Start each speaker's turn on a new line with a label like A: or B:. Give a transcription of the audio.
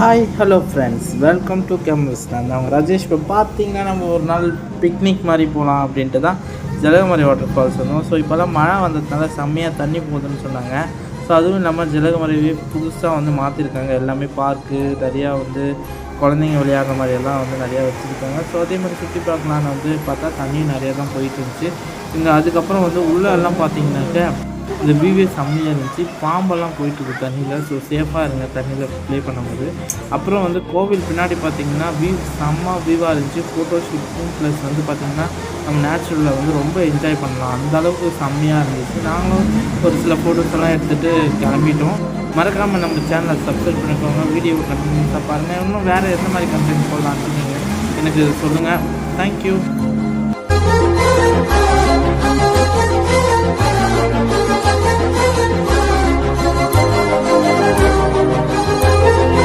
A: Hi hello friends welcome to campus நான் அவங்க ராஜேஷ். இப்போ பார்த்தீங்கன்னா நம்ம ஒரு நாள் பிக்னிக் மாதிரி போகலாம் அப்படின்ட்டு தான் ஜலகமரி வாட்டர் ஃபால்ஸ் வந்தோம் ஸோ இப்போல்லாம் மழை வந்ததுனால செம்மையாக தண்ணி போகுதுன்னு சொன்னாங்க. ஸோ அதுவும் இல்லாமல் ஜலகமரியே புதுசாக வந்து மாற்றிருக்காங்க எல்லாமே பார்க்கு நிறையா வந்து குழந்தைங்க விளையாடுற மாதிரி எல்லாம் வந்து நிறையா வச்சுருக்காங்க. ஸோ அதே மாதிரி சுற்றி பார்க்கலான்னு வந்து பார்த்தா தண்ணியும் நிறையா தான் போயிட்டு இருந்துச்சு. இங்கே அதுக்கப்புறம் வந்து உள்ளே எல்லாம் பார்த்தீங்கன்னாக்க இந்த வியூவே செம்மையாக இருந்துச்சு. பாம்பெல்லாம் போயிட்டு இருக்கு தண்ணியில். ஸோ சேஃபாக இருங்க தண்ணியில் ப்ளே பண்ணும்போது அப்புறம் வந்து கோவில் பின்னாடி பார்த்தீங்கன்னா வியூ செம்ம வியூவாக இருந்துச்சு. ஃபோட்டோ ஷூட்டும் ப்ளஸ் வந்து பார்த்திங்கன்னா நம்ம நேச்சுரலில் வந்து ரொம்ப என்ஜாய் பண்ணலாம். அந்த அளவுக்கு செம்மையாக இருந்துச்சு. நாங்களும் ஒரு சில ஃபோட்டோஸ் எல்லாம் எடுத்துகிட்டு கிளம்பிட்டோம். மறக்காமல் நம்ம சேனலை சப்ஸ்கிரைப் பண்ணிக்கோங்க. வீடியோ கண்டினியூஸாக பாருங்கள் இன்னும் வேறு எந்த மாதிரி கண்டென்ட் போடலாம்னு நீங்கள் எனக்கு சொல்லுங்கள் தேங்க்யூ